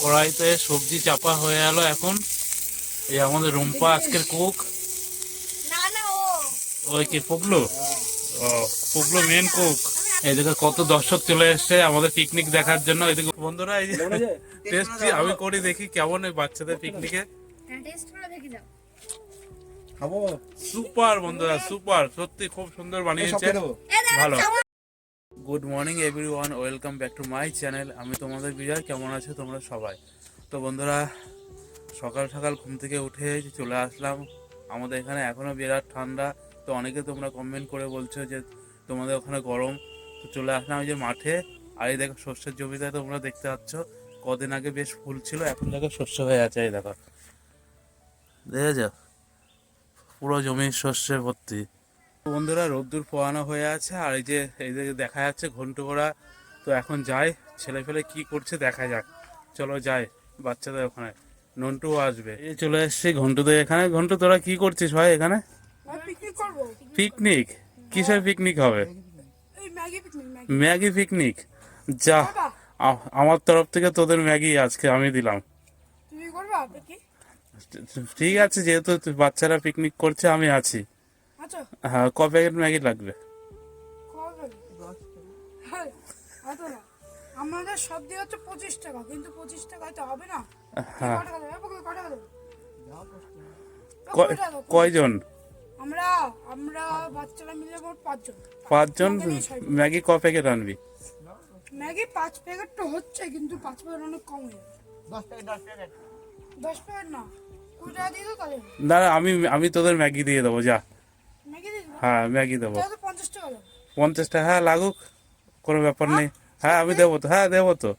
কড়াইতে সবজি চাপা হয়ে গেল এখন। এই আমাদের রুম্পা আজকের কুক ওই কি পুগলু? ও পুগলু মেন কুক এদিকে কত দর্শক চলে এসেছে আমাদের পিকনিক দেখার জন্য। এদিকে বন্ধুরা এই টেস্ট আমি করি দেখি কেমন এই বাচ্চাদের পিকনিকে সুপার বন্ধুরা সুপার সত্যি খুব সুন্দর বানিয়েছে। ভালো। Good morning everyone welcome back to my channel আমি তোমাদের বিজয়। কেমন আছো তোমরা সবাই? তো বন্ধুরা, সকাল সকাল ঘুম থেকে উঠে চলে আসলাম। আমাদের এখানে এখনও বিরাট ঠান্ডা। তো অনেকে তোমরা কমেন্ট করে বলছো যে তোমাদের ওখানে গরম। তো চলে আসলাম এই যে মাঠে। আর এই দেখো শস্যের জমিতে তোমরা দেখতে পাচ্ছ। কদিন আগে বেশ ফুল ছিল, এখন দেখো শস্য হয়ে আছে, এই দেখো। দেখেছ? পুরো জমির শস্যে ভর্তি। বন্ধুরা রোদ্দুর পোয়ানো হয়ে আছে আর এই যে এই যে দেখা যাচ্ছে ঘন্টু ঘোড়া। তো এখন যাই ছেলে ফেলে কি করছে দেখা যাক। চলো যাই বাচ্চাদের ওখানে। নন্টুও আসবে। এই চলে এসছি ঘন্টুদের এখানে। ঘন্টু তোরা কি করছিস ভাই এখানে? পিকনিক কিসের পিকনিক হবে? Maggi picnic Maggi. Maggi picnic যা আমার তরফ থেকে তোদের ম্যাগি আজকে আমি দিলাম। ঠিক আছে যেহেতু বাচ্চারা পিকনিক করছে আমি আছি। হ্যাঁ ক প্যাকেট ম্যাগি লাগবে? হ্যাঁ আমাদের সব দিকে হচ্ছে পঁচিশ টাকা কিন্তু পঁচিশ টাকায় তো হবে না। হ্যাঁ। টাকা টাকা টাকা? কয়জন? আমরা আমরা বাচ্চারা মিলে মোট পাঁচজন। পাঁচজন ম্যাগি ক প্যাকেট আনবি? ম্যাগি পাঁচ প্যাকেট তো হচ্ছে কিন্তু পাঁচ প্যাকেট অনেক কম হয়ে। যাবে দশ প্যাকেট। না। কুড়ি টাকা দিয়ে দাও তাহলে। না না, আমি আমি তোদের ম্যাগি দিয়ে দেবো যা। দিয়ে হ্যাঁ ম্যাগি দেবো। তাহলে তো পঞ্চাশ টাকা দেবো পঞ্চাশ টাকা হ্যাঁ লাগুক কোনো ব্যাপার নেই। হ্যাঁ আমি দেবো তো হ্যাঁ দেবো তো।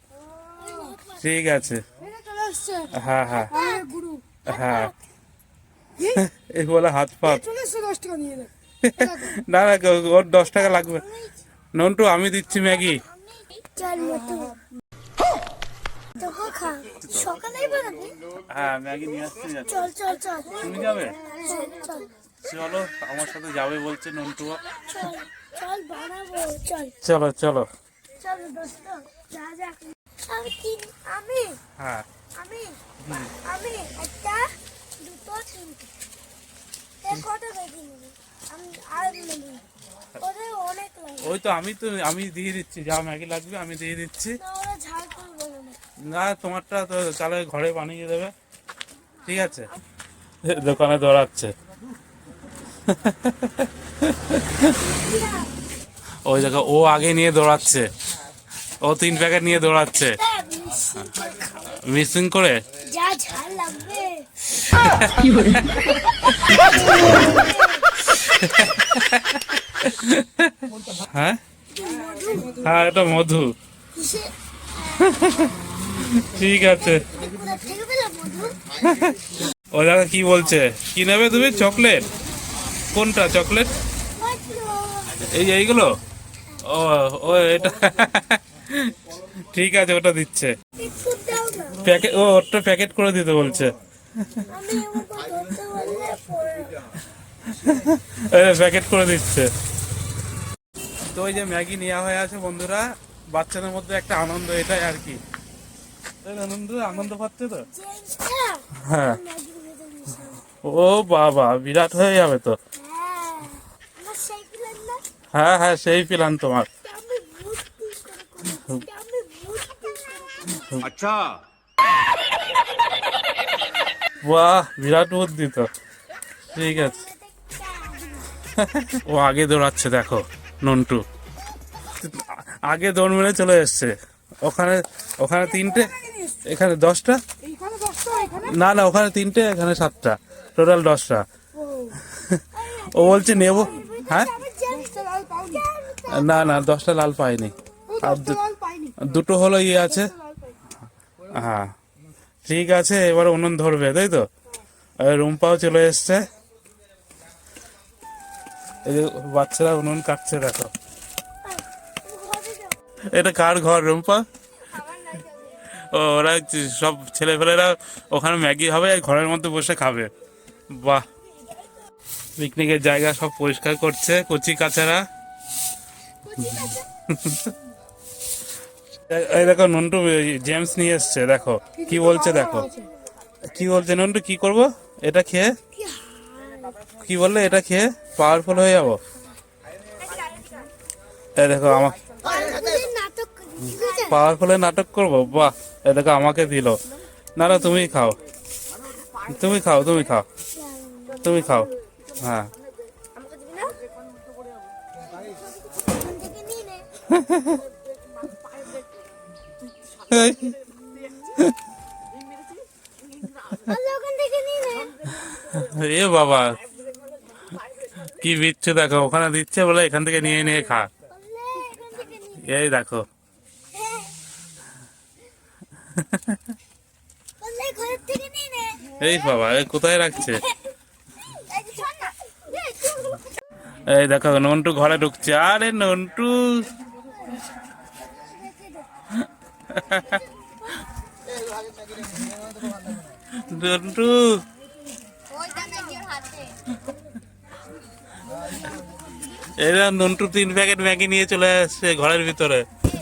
ঠিক আছে। হ্যাঁ হ্যাঁ। হ্যাঁ এই বলে হাত দেবে না না ওর দশ টাকা লাগবে। নন্টু আমি দিচ্ছি ম্যাগি। হ্যাঁ ম্যাগি নিয়ে আসছি। যাচ্ছি। চল চল চল। তুমি যাবে? চল চল। চলো আমার সাথে যাবে বলছে নন্টু চল চল আমি হ্যাঁ। আমি? একটা দুটো তিনটে। ওই তো আমি তো আমি দিয়ে দিচ্ছি। যা ম্যাগি লাগবে আমি দিয়ে দিচ্ছি। না তোমারটা তো তাহলে ঘরে বানিয়ে দেবে। ঠিক আছে। দোকানে দৌড়াচ্ছে। ওই দেখো ও আগে নিয়ে দৌড়াচ্ছে। ও তিন প্যাকেট নিয়ে দৌড়াচ্ছে। মিসিং করে হ্যাঁ? হ্যাঁ এটা মধু। ঠিক আছে। ও দেখো কি বলছে। কি নেবে তুমি? চকলেট? কোনটা, চকলেট? এই, এইগুলো? ও ও, এটা। ঠিক আছে, ওটা দিচ্ছে। প্যাকেট ও, ওটা প্যাকেট করে দিতে বলছে। প্যাকেট করে দিচ্ছে। তো ওই যে ম্যাগি নেওয়া হয়ে আছে, বন্ধুরা। বাচ্চাদের মধ্যে একটা আনন্দ, এটাই আর কি। আনন্দ? আনন্দ পাচ্ছে তো? হ্যাঁ। ও, বাবা, বিরাট হয়ে যাবে তো হ্যাঁ আমার সাইকেলের না হ্যাঁ হ্যাঁ সেই প্ল্যান তোমার। আচ্ছা। বাহ বিরাট বুদ্ধি তো। ঠিক আছে। ও আগে দৌড়াচ্ছে দেখো নন্টু। আগে দৌড় মেরে চলে এসছে। ওখানে ওখানে তিনটে এখানে দশটা? না না ওখানে তিনটে এখানে সাতটা। টোটাল দশটা। ও বলছে নেব। হ্যাঁ? না না দশটা লাল পাইনি। আর দুটো হলো ইয়ে আছে। হ্যাঁ ঠিক আছে এবার উনুন ধরবে তাই তো? রুম্পাও চলে এসছে। এই বাচ্চারা উনুন কাটছে দেখো। এটা কার ঘর রুম্পা? ও ওরা সব ছেলেপেলেরা ওখানে ম্যাগি হবে আর ঘরের মধ্যে বসে খাবে। বাহ। পিকনিকের জায়গা সব পরিষ্কার করছে কচি কাচারা। এই দেখো, নন্টু জেমস নিয়ে এসছে, দেখো। কি বলছে, দেখো। কি বলছে, নন্টু, কি করব? এটা খেয়ে? কি বললে, এটা খেয়ে পাওয়ারফুল হয়ে যাব? এই দেখো আছে পাওয়ারফুলের নাটক করব? বাহ, এই দেখো, আমাকে দিল। না না, তুমি খাও। তুমি খাও তুমি খাও। তুমি খাও। হ্যাঁ। এ বাবা কি দিচ্ছে দেখো ওখানে দিচ্ছে বলে এখান থেকে নিয়ে নিয়ে খা। এই দেখো। এই বাবা এ কোথায় রাখছে? এই এই এই দেখো নন্টু ঘরে ঢুকছে। আরে নন্টু। হাতে এরা নন্টু তিন প্যাকেট ম্যাগি নিয়ে চলে আসছে ঘরের ভিতরে।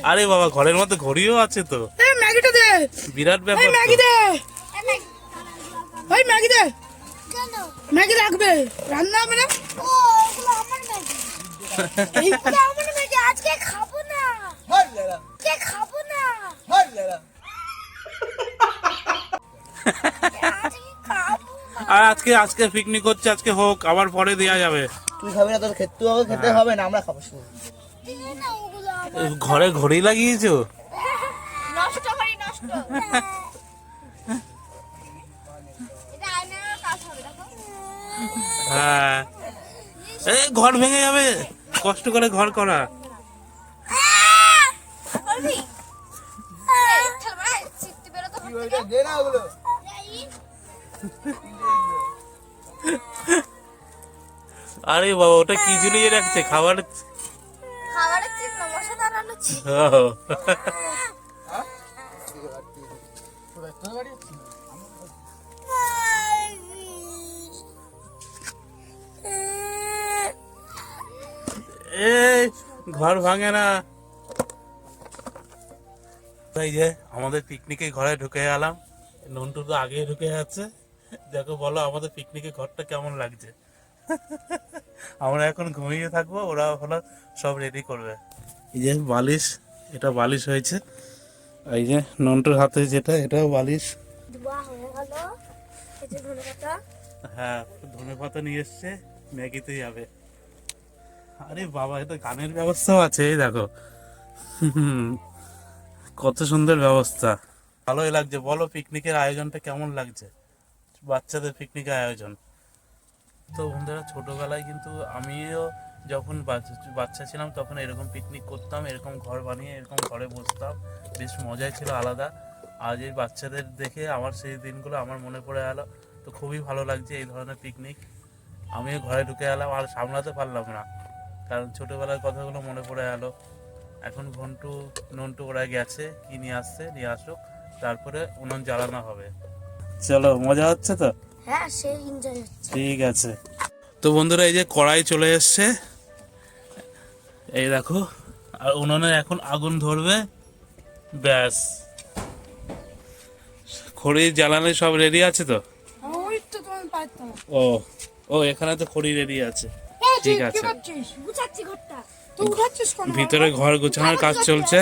আরে বাবা ঘরের মধ্যে ঘড়িও আছে তো। এই ম্যাগিটা দে। বিরাট ব্যাপার ম্যাগি দে। ওই ম্যাগি দে। ম্যাগি রাখবে। রান্না হবে না? ও ওগুলো আমার ম্যাগি ওগুলো আমার ম্যাগি আজকে খাব না। আজকে খাব আর আজকে আজকে পিকনিক হচ্ছে আজকে হোক আবার পরে দেওয়া যাবে। তুই খাবি না তোর খেতে হবে খেতে হবে না আমরা খাব শুধু। দিয়ে না ওগুলো আমার ঘরে ঘড়ি লাগিয়েছো? নষ্ট করি নষ্ট এটা আয়নার কাজ হবে দেখো হ্যাঁ। এই ঘর ভেঙে যাবে। কষ্ট করে ঘর করা। দে না ওগুলো। আরে বাবা ওটা কি ঝুলিয়ে রাখছে? খাবার খাবারের চিত্র মশা দাঁড়ানো ছিল এই ঘর ভাঙে না। তাই যে। আমাদের পিকনিকে ঘরে ঢুকে গেলাম নন্টু তো আগে ঢুকে যাচ্ছে দেখো বলো আমাদের পিকনিকে ঘরটা কেমন লাগছে? আমরা এখন ঘুমিয়ে থাকব ওরা হলো সব রেডি করবে। এই যে বালিশ এটা বালিশ হয়েছে। এই যে নন্টুর হাতে যেটা এটাও বালিশ। হয়ে হ্যাঁ ধনে পাতা নিয়ে এসছে ম্যাগিতে যাবে। আরে বাবা এটা গানের ব্যবস্থাও আছে এই দেখো। হুম, কত সুন্দর ব্যবস্থা। ভালোই লাগছে। বলো পিকনিকের আয়োজনটা কেমন লাগছে? বাচ্চাদের পিকনিকের আয়োজন। তো বন্ধুরা, ছোটবেলায় কিন্তু আমিও যখন বাচ্চা- ছিলাম তখন এরকম পিকনিক করতাম, এরকম ঘর বানিয়ে, এরকম ঘরে বসতাম। বেশ মজাই ছিল, আলাদা। আজ এই বাচ্চাদের দেখে আমার সেই দিনগুলো আমার মনে পড়ে গেল। তো খুবই ভালো লাগছে এই ধরনের পিকনিক আমিও ঘরে ঢুকে গেলাম, আর সামলাতে পারলাম না। কারণ ছোটোবেলার কথাগুলো মনে পড়ে গেল। এখন ঘন্টু নন্টু ওরা গেছে কি নিয়ে আসছে নিয়ে আসুক তারপরে উনুন জ্বালানো হবে। চলো মজা হচ্ছে তো? হ্যাঁ সেই এনজয় হচ্ছে। ঠিক আছে। তো বন্ধুরা এই যে কড়াই চলে এসছে। এই দেখো আর উনুনে এখন আগুন ধরবে ব্যাস। খড়ি জ্বালানো সব রেডি আছে তো? ও ও এখানে তো খড়ি রেডি আছে। ঠিক আছে। ভিতরে ঘর গোছানোর কাজ চলছে।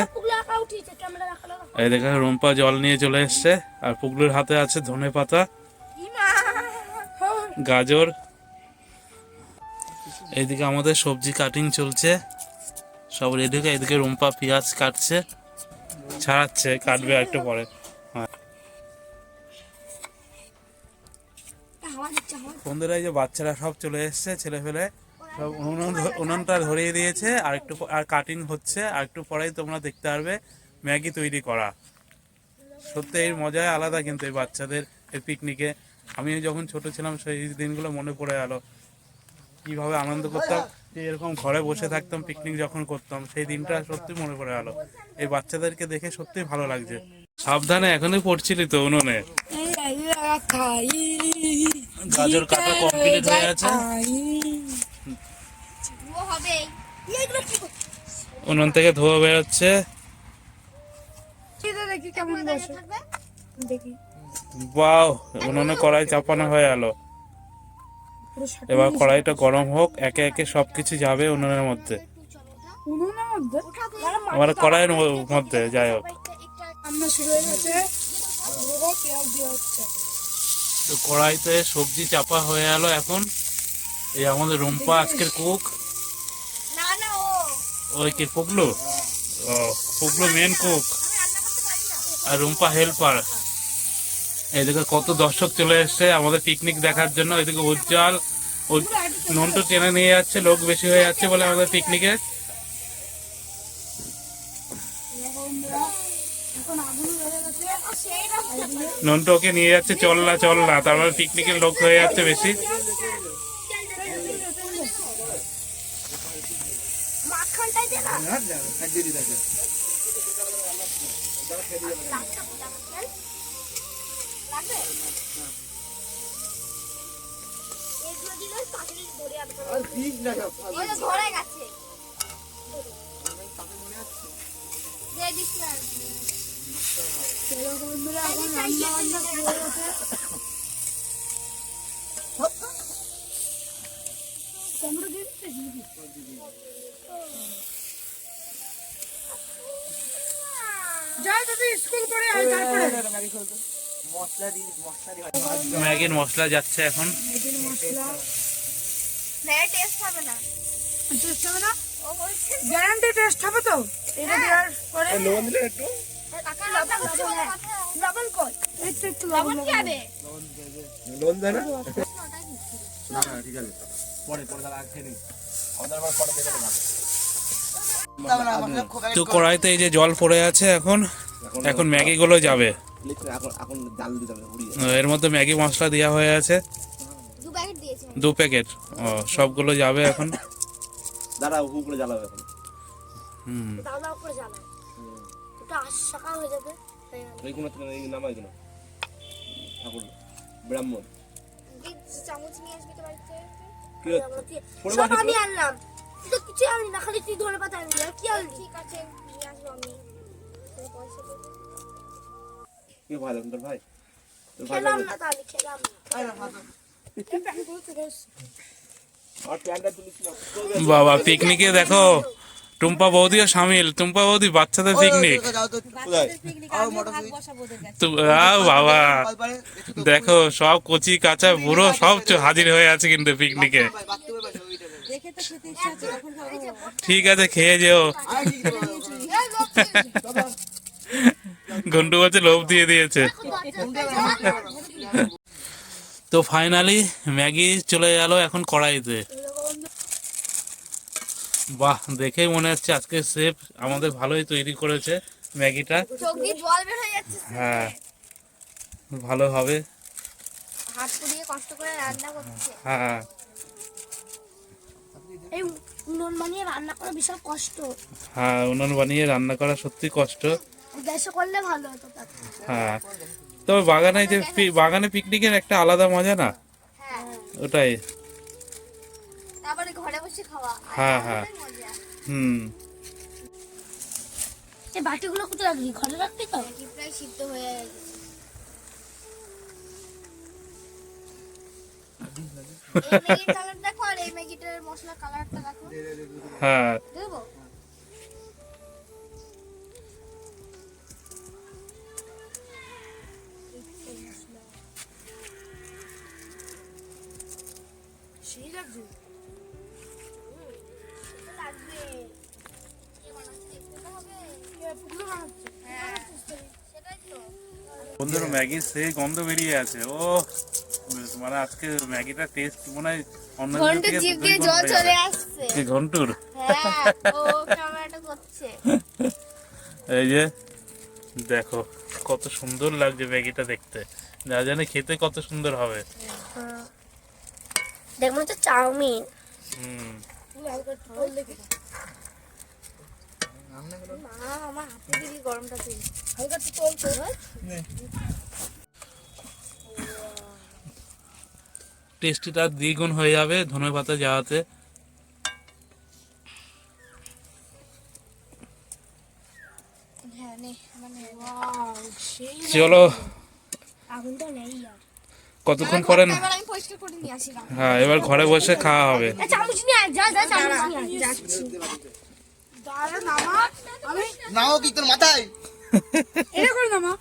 এই দেখো রুম্পা জল নিয়ে চলে এসছে আর পুগলুর হাতে আছে ধনে পাতা। গাজর। এইদিকে আমাদের সবজি কাটিং চলছে। সব এদিকে এদিকে রুম্পা পেঁয়াজ কাটছে ছাড়াচ্ছে কাটবে একটু পরে। দিচ্ছে বন্ধুরা এই যে বাচ্চারা সব চলে এসছে ছেলে ফেলে সব উনুন উনুনটা ধরিয়ে দিয়েছে আর একটু আর কাটিং হচ্ছে আর একটু পরেই তোমরা দেখতে পারবে ম্যাগি তৈরি করা। সত্যি এর মজাই আলাদা কিন্তু এই বাচ্চাদের এই পিকনিকে আমি যখন ছোট ছিলাম সেই দিনগুলো মনে পড়ে গেল। কীভাবে আনন্দ করতাম যে এরকম ঘরে বসে থাকতাম পিকনিক যখন করতাম সেই দিনটা সত্যি মনে পড়ে গেল। এই বাচ্চাদেরকে দেখে সত্যি ভালো লাগছে। সাবধানে এখনই পড়ছিলি তো উনুনে? গাজর কাটা কমপ্লিট হয়ে আছে খাই ও হবে এইগুলো কি করছিস? উনুন থেকে ধোয়া বেরোচ্ছে। দেখি কেমন বসে। দেখি। বাও উনুনে কড়াই চাপানো হয়ে গেল এবার কড়াইটা গরম হোক একে একে সবকিছু যাবে উনুনের মধ্যে। আমার কড়াইয়ের মধ্যে যাই হোক। কড়াইতে সবজি চাপা হয়ে গেল এখন। এই আমাদের রুম্পা আজকের কুক ওই কি পুগলু? ও, পুগলু মেন কুক আর রুম্পা হেল্পার এদিকে কত দর্শক চলে এসছে আমাদের পিকনিক দেখার জন্য। এদিকে উজ্জ্বল নন্টু টেনে নিয়ে যাচ্ছে, লোক বেশি হয়ে যাচ্ছে বলে আমাদের পিকনিকে নন্টু ওকে নিয়ে যাচ্ছে, চল না চল না। তারপরে পিকনিকের লোক হয়ে যাচ্ছে বেশি। বন্ধুরা এখন রান্না বান্না করে আয় তারপরে ম্যাগির মশলা যাচ্ছে এখন। টেস্ট হবে লবণ তো কড়াইতে এই যে জল পড়ে আছে এখন। এখন ম্যাগি গুলো যাবে। এখন এখন জাল দিতে হবে উড়িয়ে এর মধ্যে ম্যাগি মশলা দেওয়া হয়ে আছে। দু প্যাকেট দিয়েছে দু প্যাকেট ও সবগুলো যাবে এখন। দাঁড়া করে জ্বালাবে এখন। হুম। উপরে ব্রাহ্মণ। আমি আনলাম। তুই তো কিছু আনলি না খালি তুই ধরে পাতা আনলি। আর কি আনলি? ঠিক আছে নিয়ে আসব আমি। কে ভাই তোর ভাই তোর ভাই খেলাম না তাহলে খেলাম বাবা পিকনিকে দেখো টুম্পা বৌদিও সামিল টুম্পা বৌদি বাচ্চাদের পিকনিক বাবা দেখো সব কচি কাঁচা বুড়ো সব হাজির হয়ে আছে কিন্তু পিকনিকে ঠিক আছে খেয়ে যেও ঘন্টু বলছে লোভ দিয়ে দিয়েছে। তো ফাইনালি ম্যাগি চলে গেল এখন কড়াইতে। বাহ দেখেই মনে হচ্ছে আজকে সেফ আমাদের ভালোই তৈরি করেছে ম্যাগিটা। হয়ে ভালো হবে। হ্যাঁ। এই উনুন বানিয়ে রান্না করা বিশাল কষ্ট। হ্যাঁ উনুন বানিয়ে রান্না করা সত্যি কষ্ট। গ্যাসে করলে ভালো হতো হ্যাঁ। তবে বাগানে যে বাগানে পিকনিকের একটা আলাদা মজা না? হ্যাঁ। ওটাই। তারপরে ঘরে বসে খাওয়া হ্যাঁ হ্যাঁ। হুম। এই বাটিগুলো কোথায় রাখলি ঘরে রাখলি তো? প্রায় সিদ্ধ হয়ে গেছে। এই ম্যাগির কালার দেখো এই ম্যাগিটার মশলা কালারটা দেখো। হ্যাঁ। দেবো? বন্ধুরা ম্যাগির সেই গন্ধ বেরিয়ে আছে। ও মানে আজকে ম্যাগিটা টেস্ট মনে হয় অন্য ঘন্টু জিভ দিয়ে জল চলে আসছে। কি ঘন্টুর। হ্যাঁ ও ক্যামেরাটা করছে। এই যে দেখো কত সুন্দর লাগছে ম্যাগিটা দেখতে। না জানে খেতে কত সুন্দর হবে। দেখো হচ্ছে চাউমিন। হুম। মা আমার হাতে দিবি গরমটা তুই হালকা একটু তোল তো টেস্টিটা দ্বিগুণ হয়ে যাবে ধনে পাতা যাওয়াতে। চলো। কতক্ষণ পরে না? হ্যাঁ এবার ঘরে বসে খাওয়া হবে। নাও কি তোর মাথায়? এটা করে নামা।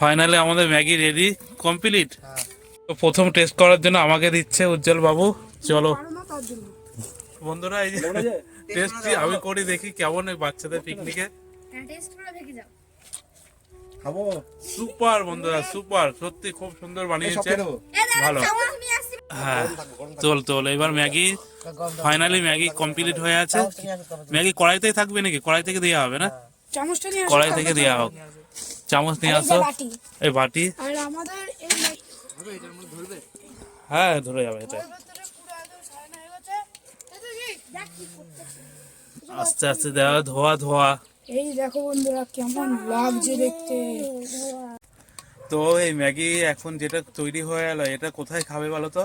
ফাইনালি আমাদের ম্যাগি রেডি কমপ্লিট তো প্রথম টেস্ট করার জন্য আমাকে দিচ্ছে উজ্জ্বল বাবু। চলো। বন্ধুরা এই যে টেস্ট আমি করি দেখি কেমন এই বাচ্চাদের পিকনিকে টেস্ট করে দেখে যাও। খাব? সুপার বন্ধুরা সুপার। সত্যি খুব সুন্দর বানিয়েছে। ভালো। চামচ নিয়ে আসছি হ্যাঁ চল চল এবার ম্যাগি। ফাইনালি ম্যাগি কমপ্লিট হয়ে আছে। ম্যাগি কড়াইতেই থাকবে নাকি? কড়াই থেকে দেওয়া হবে না? কড়াই থেকে দেওয়া হোক। চামচ নিয়ে আসো। এই বাটি। আর আমাদের এই লাই- হ্যাঁ ধরে যাবে এটা। আস্তে আস্তে দেওয়া ধোয়া ধোয়া। এই দেখো বন্ধুরা কেমন লাগছে দেখতে। তো এই ম্যাগি এখন যেটা তৈরি হয়ে গেল এটা কোথায় খাবে বলো তো?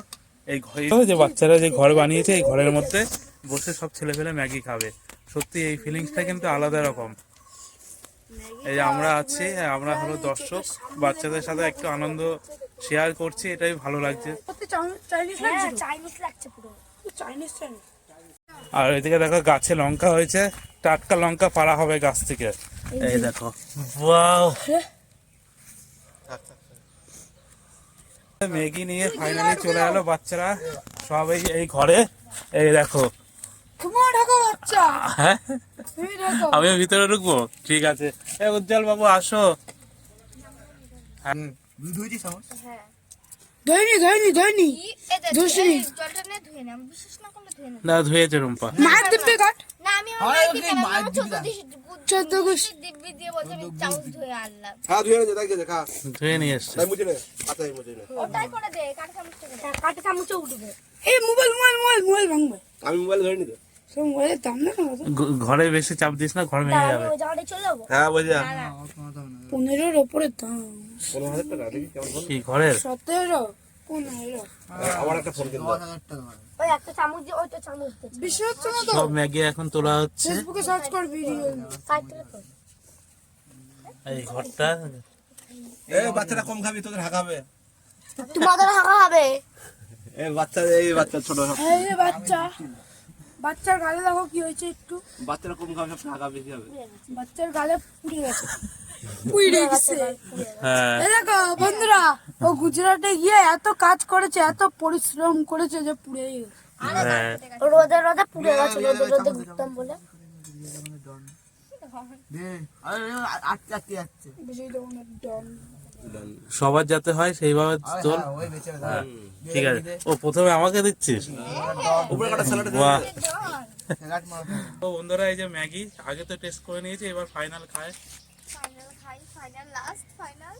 এই ঘরে যে বাচ্চারা যে ঘর বানিয়েছে এই ঘরের মধ্যে বসে সব ছেলে পেলে ম্যাগি খাবে। সত্যি এই ফিলিংসটা কিন্তু আলাদা রকম। এই আমরা আছি আমরা হলো দর্শক বাচ্চাদের সাথে একটু আনন্দ শেয়ার করছি এটাই ভালো লাগছে। সত্যি চাইনিজ হ্যাঁ লাগছে চাইনিজ লাগছে পুরো। চাইনিজ চাইনিজ আর এদিকে দেখো গাছে লঙ্কা হয়েছে টাটকা লঙ্কা পাড়া হবে গাছ থেকে। এই দেখো। ওয়াও। ম্যাগি নিয়ে ফাইনালি চলে গেলো বাচ্চারা। সবাই এই ঘরে। এই দেখো। তোমার ঢাকা বাচ্চা। হ্যাঁ? আমি ভিতরে ঢুকবো? ঠিক আছে। উজ্জ্বল বাবু আসো। হ্যাঁ। ধুসরি। জলটা নিয়ে ধুয়ে নে ধুয়ে নে। না রুম্পা। মার দিব্যে কাট না আমি আমার চোদ্দ চোদ্দ দিব্যি দিয়ে বলছে আমি চামচ ধুয়ে আনলাম। হ্যাঁ ধুয়ে নে দেখে খা। ধুয়ে নিয়ে এসছে। তাই মুছে নে পাতাই মুছে নে। ওটাই করে দে করে হ্যাঁ কাঠে চামচে উঠবে। এই মোবাইল মোবাইল মোবাইল মোবাইল ভাঙবে। আমি মোবাইল ধরে নিতে। সে মোবাইলের দাম না কত ঘরে বেশি চাপ দিস না ঘর ভেঙে যাব। হ্যাঁ বুঝা পনেরোর ওপরে দাম। কি ঘরের? সতেরো সব ম্যাগি এখন তোলা হচ্ছে। ফেসবুকে সার্চ কর ভিডিও কাটতে তো। এই ঘরটা। এ কম খাবি তোদের হাঁকাবে তোমাদের হাঁকা হবে। বাচ্চা এই বাচ্চা ছোট বাচ্চা। বাচ্চার গালে দেখো কি হয়েছে একটু। বাচ্চারা কম খাবে সব হাঁকা বেশি হবে? বাচ্চার গালে পুড়ে গেছে। পুড়ে গেছে। হ্যাঁ। দেখো বন্ধুরা ও গুজরাটে গিয়ে এত কাজ করেছে এত পরিশ্রম করেছে যে পুড়ে গেছে। হ্যাঁ। রোদে রোদে পুড়ে গেছে রোদে রোদে ঘুরতাম বলে। বেশি দেবো না ডন সবার যাতে হয় সেইভাবে তোল হ্যাঁ, ঠিক আছে। ও প্রথমে আমাকে দিচ্ছিস? তো বন্ধুরা এই যে ম্যাগি আগে তো টেস্ট করে নিয়েছি এবার ফাইনাল খায়। ফাইনাল খাই ফাইনাল লাস্ট ফাইনাল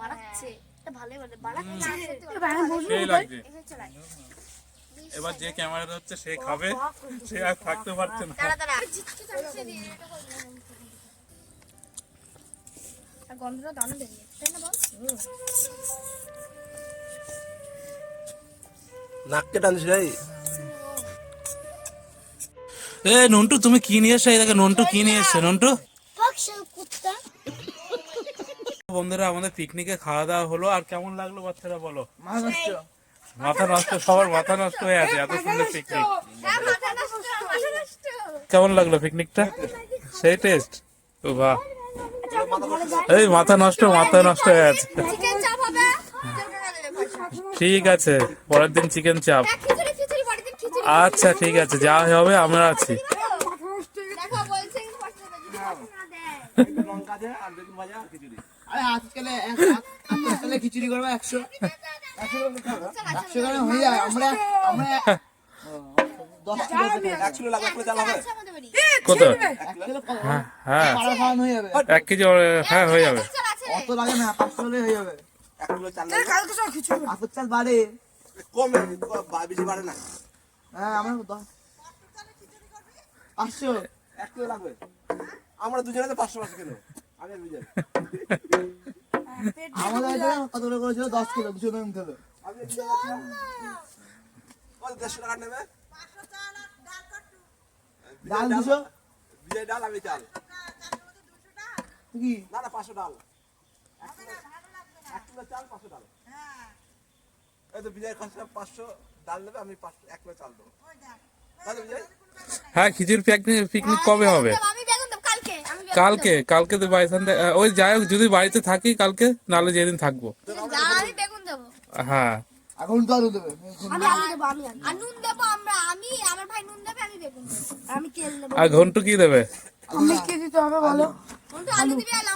বাড়াচ্ছে। এটা ভালোই বলে বাড়াচ্ছে। সেই লাগছে এবার যে ক্যামেরা হচ্ছে সে খাবে। সে আর থাকতে পারছে না। আর গন্ধটা দারুণ বেরিয়ে তাই না বল? নাককে টানছিস রে? এ নন্টু তুমি কি নিয়ে এসছো এই দেখো নন্টু কি নিয়ে এসছে নন্টু? বন্ধুরা আমাদের পিকনিকে খাওয়া দাওয়া হলো। আর কেমন লাগল বাচ্চারা বলো? মাথা নষ্ট। সবার মাথা নষ্ট হয়ে আছে এত সুন্দর পিকনিক হ্যাঁ কেমন লাগল পিকনিকটা সেই টেস্ট ও বাহ। এই মাথা নষ্ট মাথা নষ্ট হয়ে আছে ঠিক আছে পরের দিন চিকেন চাপ। আচ্ছা ঠিক আছে যা হবে আমরা আছি। খিচুড়ি খিচুড়ি করব একশো একশো গ্রাম হয়ে যায় আমরা আমরা দশ কিলো এক কিলো লাগবে চাল হবে আমাদের বাড়ি কত? এক হ্যাঁ। হ্যাঁ এক কেজি হ্যাঁ হয়ে যাবে। অত লাগে না পাঁচশো হলে হয়ে যাবে। এক কিলো চাল কালকে সব খিচুড়ি আতর চাল বাড়ে। কম বেশি বাড়ে না। হ্যাঁ আমার দশ পাঁচশো? এক কিলো লাগবে। আমরা দুজনে তো পাঁচশো পাঁচশো কিলো। আমি পেট আমাদের কত করে করেছিল? দশ কিলো দুশো গ্রাম খেলো। দেড়শো টাকা নেবে? ডাল দুশো? বিজয় ডাল আমি চাল। কি? না না পাঁচশো ডাল। এক কিলো- চাল পাঁচশো ডাল। এই তো খরচা পাঁচশো ডাল নেবে আমি পাঁচশো এক কিলো চাল দেবো। তাহলে বিজয় হ্যাঁ খিচুড়ি পিকনিক পিকনিক কবে হবে? আমি বেগুন দেব কালকে। কালকে কালকে তো বাইসান ওই যাই হোক যদি বাড়িতে থাকি কালকে নাহলে যেদিন থাকব। দেব। যা, আমি বেগুন দেবো। হ্যাঁ। এখন তো আলু দেবে। আর ঘন্টু কি দেবে? আমি কি দিতে হবে বলো।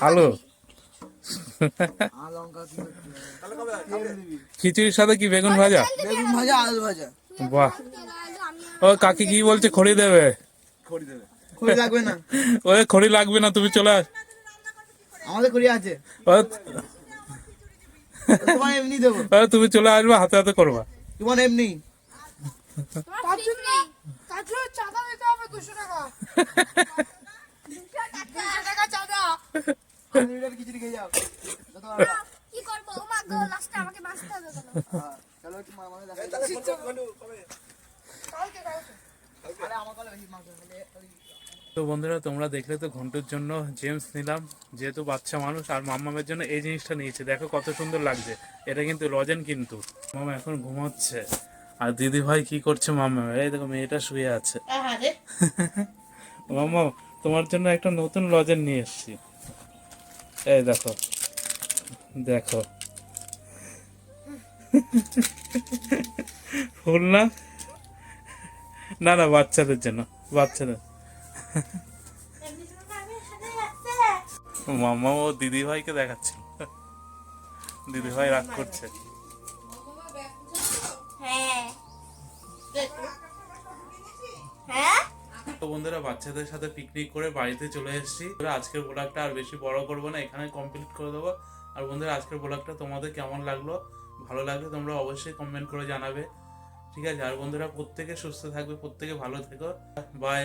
আলু খিচুড়ির সাথে কি বেগুন ভাজা? বেগুন ভাজা আলু ভাজা। বাহ। ও কাকি কি বলছে খড়ি দেবে? খড়ি দেবে। খড়ি লাগবে না। ওই খড়ি লাগবে না তুমি চলে আস। আমাদের খড়ি আছে। তোমার এমনি দেবো। ও, তুমি চলে আসবে হাতে হাতে করবা। তোমার এমনি। তোমার তার ঠিক জন্য নেই। তার জন্য চাঁদা দিতে হবে দুশো টাকা। দুশো টাকা। চাঁদা। আনলিমিটেড খিচুড়ি খেয়ে যাও কি করব? মা গো লাস্টে আমাকে বাঁচতে হবে চলো একটু মা- আমাদের দেখাই দাও। তাহলে ফোন করো, বন্ধু, কবে কালকে কালকে। আরে আমার কাছে বেশি মাংস হলে ওই- তো বন্ধুরা তোমরা দেখলে তো ঘন্টুর জন্য জেমস নিলাম। যেহেতু বাচ্চা মানুষ আর মাম্মামের জন্য এই জিনিসটা নিয়েছে। দেখো কত সুন্দর লাগছে। এটা কিন্তু লজেন কিন্তু। মামা এখন ঘুমাচ্ছে। আর দিদি ভাই কি করছে মাম্মা? এই দেখো মেয়েটা শুয়ে আছে। মাম্মা তোমার জন্য একটা নতুন লজেন নিয়ে এসেছি। এই দেখো দেখো। ফুল না? না না বাচ্চাদের জন্য বাচ্চাদের। মামা ও দিদি ভাইকে দেখাচ্ছিল। দিদি ভাই রাগ করছে। তো বন্ধুরা বাচ্চাদের সাথে পিকনিক করে বাড়িতে চলে এসেছি। আজকের ব্লগটা আর বেশি বড় করব না, এখানে কমপ্লিট করে দেবো। আর বন্ধুরা, আজকের ব্লগটা তোমাদের কেমন লাগল? ভালো লাগলে তোমরা অবশ্যই কমেন্ট করে জানাবে। ঠিক আছে? আর বন্ধুরা, প্রত্যেকে সুস্থ থাকবে, প্রত্যেকে ভালো থেকো। বাই